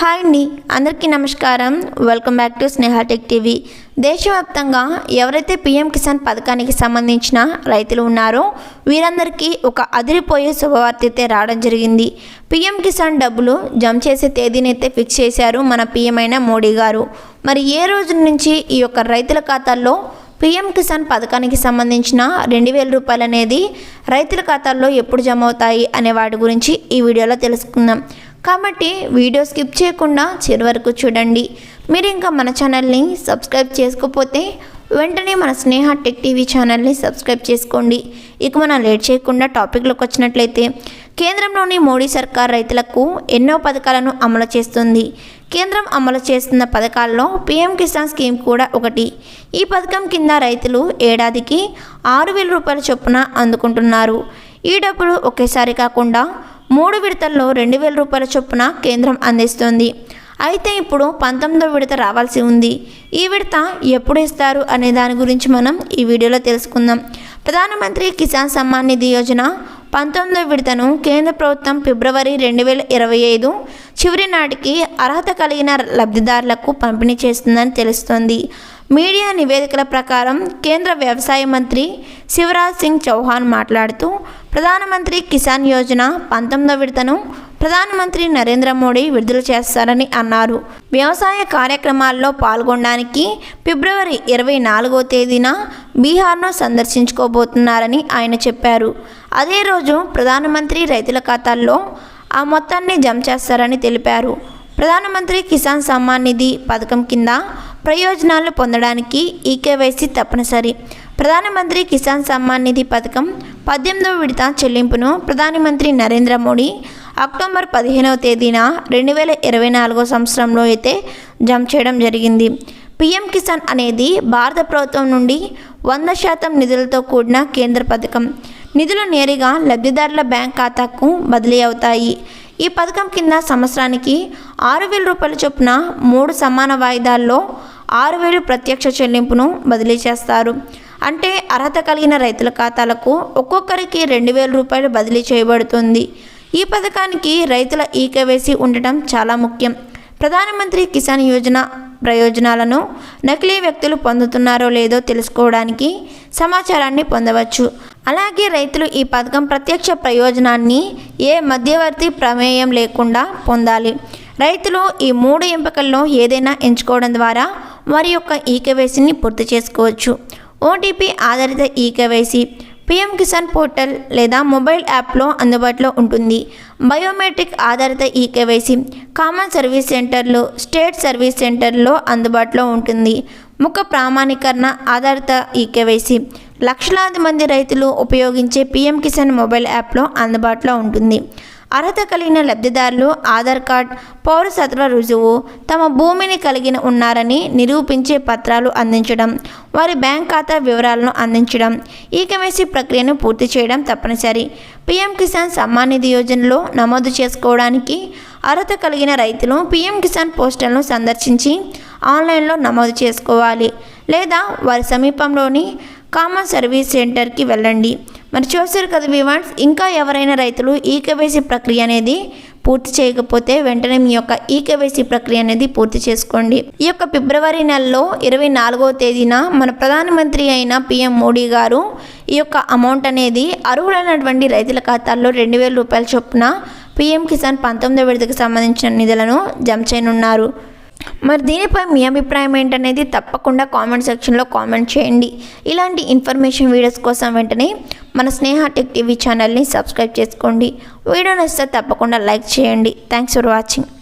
Hi అండి అందరికీ నమస్కారం. Welcome back to Sneha tech TV. దేశవ్యాప్తంగా ఎవరైతే పీఎం కిసాన్ పథకానికి సంబంధించిన రైతులు ఉన్నారో వీరందరికీ ఒక అదిరిపోయే శుభవార్త అయితే రావడం జరిగింది. పీఎం కిసాన్ డబ్బులు జమ చేసే తేదీనైతే ఫిక్స్ చేశారు మన పీఎం అయిన మోడీ గారు. మరి ఏ రోజు నుంచి ఈ యొక్క రైతుల ఖాతాల్లో పీఎం కిసాన్ పథకానికి సంబంధించిన రెండు వేల రూపాయలు అనేది రైతుల ఖాతాల్లో ఎప్పుడు జమ అవుతాయి అనే వాటి గురించి ఈ వీడియోలో తెలుసుకుందాం. కాబట్టి వీడియో స్కిప్ చేయకుండా చివరి వరకు చూడండి. మీరు ఇంకా మన ఛానల్ని సబ్స్క్రైబ్ చేసుకోకపోతే వెంటనే మన స్నేహ టెక్ టీవీ ఛానల్ని సబ్స్క్రైబ్ చేసుకోండి. ఇక మనం లేట్ చేయకుండా టాపిక్లోకి వచ్చినట్లయితే కేంద్రంలోని మోడీ సర్కార్ రైతులకు ఎన్నో పథకాలను అమలు చేస్తుంది. కేంద్రం అమలు చేస్తున్న పథకాల్లో పీఎం కిసాన్ స్కీమ్ కూడా ఒకటి. ఈ పథకం కింద రైతులు ఏడాదికి ఆరు వేల రూపాయల చొప్పున అందుకుంటున్నారు. ఈ డబ్బులు ఒకేసారి కాకుండా మూడు విడతల్లో రెండు వేల రూపాయల చొప్పున కేంద్రం అందిస్తోంది. అయితే ఇప్పుడు పంతొమ్మిదో విడత రావాల్సి ఉంది. ఈ విడత ఎప్పుడు ఇస్తారు అనే దాని గురించి మనం ఈ వీడియోలో తెలుసుకుందాం. ప్రధానమంత్రి కిసాన్ సమ్మాన్ నిధి యోజన పంతొమ్మిదో విడతను కేంద్ర ప్రభుత్వం ఫిబ్రవరి రెండు వేల ఇరవై ఐదు చివరి నాటికి అర్హత కలిగిన లబ్ధిదారులకు పంపిణీ చేస్తుందని తెలుస్తోంది. మీడియా నివేదికల ప్రకారం కేంద్ర వ్యవసాయ మంత్రి శివరాజ్ సింగ్ చౌహాన్ మాట్లాడుతూ ప్రధానమంత్రి కిసాన్ యోజన పంతొమ్మిదో విడతను ప్రధానమంత్రి నరేంద్ర మోడీ విడుదల చేస్తారని అన్నారు. వ్యవసాయ కార్యక్రమాల్లో పాల్గొనడానికి ఫిబ్రవరి ఇరవై నాలుగో తేదీన బీహార్ను సందర్శించుకోబోతున్నారని ఆయన చెప్పారు. అదే రోజు ప్రధానమంత్రి రైతుల ఖాతాల్లో ఆ మొత్తాన్ని జమ చేస్తారని తెలిపారు. ప్రధానమంత్రి కిసాన్ సమ్మాన్ నిధి పథకం కింద ప్రయోజనాలు పొందడానికి ఈకేవైసీ తప్పనిసరి. ప్రధానమంత్రి కిసాన్ సమ్మాన్ నిధి పథకం పద్దెనిమిదవ విడత చెల్లింపును ప్రధానమంత్రి నరేంద్ర మోడీ అక్టోబర్ పదిహేనవ తేదీన రెండు వేల ఇరవై నాలుగో సంవత్సరంలో అయితే జమ చేయడం జరిగింది. పీఎం కిసాన్ అనేది భారత ప్రభుత్వం నుండి వంద శాతం నిధులతో కూడిన కేంద్ర పథకం. నిధులు నేరుగా లబ్ధిదారుల బ్యాంక్ ఖాతాకు బదిలీ అవుతాయి. ఈ పథకం కింద సంవత్సరానికి ఆరు వేల రూపాయల చొప్పున మూడు సమాన వాయిదాల్లో ఆరు వేలు ప్రత్యక్ష చెల్లింపును బదిలీ చేస్తారు. అంటే అర్హత కలిగిన రైతుల ఖాతాలకు ఒక్కొక్కరికి రెండు వేల రూపాయలు బదిలీ చేయబడుతుంది. ఈ పథకానికి రైతుల ఈకేవైసీ ఉండటం చాలా ముఖ్యం. ప్రధానమంత్రి కిసాన్ యోజన ప్రయోజనాలను నకిలీ వ్యక్తులు పొందుతున్నారో లేదో తెలుసుకోవడానికి సమాచారాన్ని పొందవచ్చు. అలాగే రైతులు ఈ పథకం ప్రత్యక్ష ప్రయోజనాన్ని ఏ మధ్యవర్తి ప్రమేయం లేకుండా పొందాలి. రైతులు ఈ మూడు ఎంపికల్లో ఏదైనా ఎంచుకోవడం ద్వారా వారి యొక్క ఈకేవైసీని పూర్తి చేసుకోవచ్చు. ఓటీపీ ఆధారిత ఈకేవైసీ పిఎం కిసాన్ పోర్టల్ లేదా మొబైల్ యాప్లో అందుబాటులో ఉంటుంది. బయోమెట్రిక్ ఆధారిత ఈకేవైసీ కామన్ సర్వీస్ సెంటర్లు స్టేట్ సర్వీస్ సెంటర్లో అందుబాటులో ఉంటుంది. ముఖ ప్రామాణీకరణ ఆధారిత ఈకేవైసీ లక్షలాది మంది రైతులు ఉపయోగించే పిఎం కిసాన్ మొబైల్ యాప్లో అందుబాటులో ఉంటుంది. అర్హత కలిగిన లబ్ధిదారులు ఆధార్ కార్డ్ పౌరసత్వ రుజువు తమ భూమిని కలిగిన ఉన్నారని నిరూపించే పత్రాలు అందించడం వారి బ్యాంక్ ఖాతా వివరాలను అందించడం ఈ కేవైసీ ప్రక్రియను పూర్తి చేయడం తప్పనిసరి. పీఎం కిసాన్ సమ్మాన్ నిధి యోజనలో నమోదు చేసుకోవడానికి అర్హత కలిగిన రైతులు పీఎం కిసాన్ పోస్టల్ను సందర్శించి ఆన్లైన్లో నమోదు చేసుకోవాలి లేదా వారి సమీపంలోని కామన్ సర్వీస్ సెంటర్కి వెళ్ళండి. మరి చూస్తారు కదా వివాన్స్ ఇంకా ఎవరైనా రైతులు ఈ కేవైసీ ప్రక్రియ అనేది పూర్తి చేయకపోతే వెంటనే మీ యొక్క ఈ కేవైసీ ప్రక్రియ అనేది పూర్తి చేసుకోండి. ఈ యొక్క ఫిబ్రవరి నెలలో ఇరవై నాలుగవ తేదీన మన ప్రధానమంత్రి అయిన పిఎం మోడీ గారు ఈ యొక్క అమౌంట్ అనేది అర్హులైనటువంటి రైతుల ఖాతాల్లో రెండు వేల రూపాయల చొప్పున పిఎం కిసాన్ పంతొమ్మిదో విడతకు సంబంధించిన నిధులను జమ చేయనున్నారు. మరి దీనిపై మీ అభిప్రాయం ఏంటనేది తప్పకుండా కామెంట్ సెక్షన్లో కామెంట్ చేయండి. ఇలాంటి ఇన్ఫర్మేషన్ వీడియోస్ కోసం వెంటనే మన స్నేహ టెక్ టీవీ ఛానల్ని సబ్స్క్రైబ్ చేసుకోండి. వీడియో నచ్చితే తప్పకుండా లైక్ చేయండి. Thanks for watching.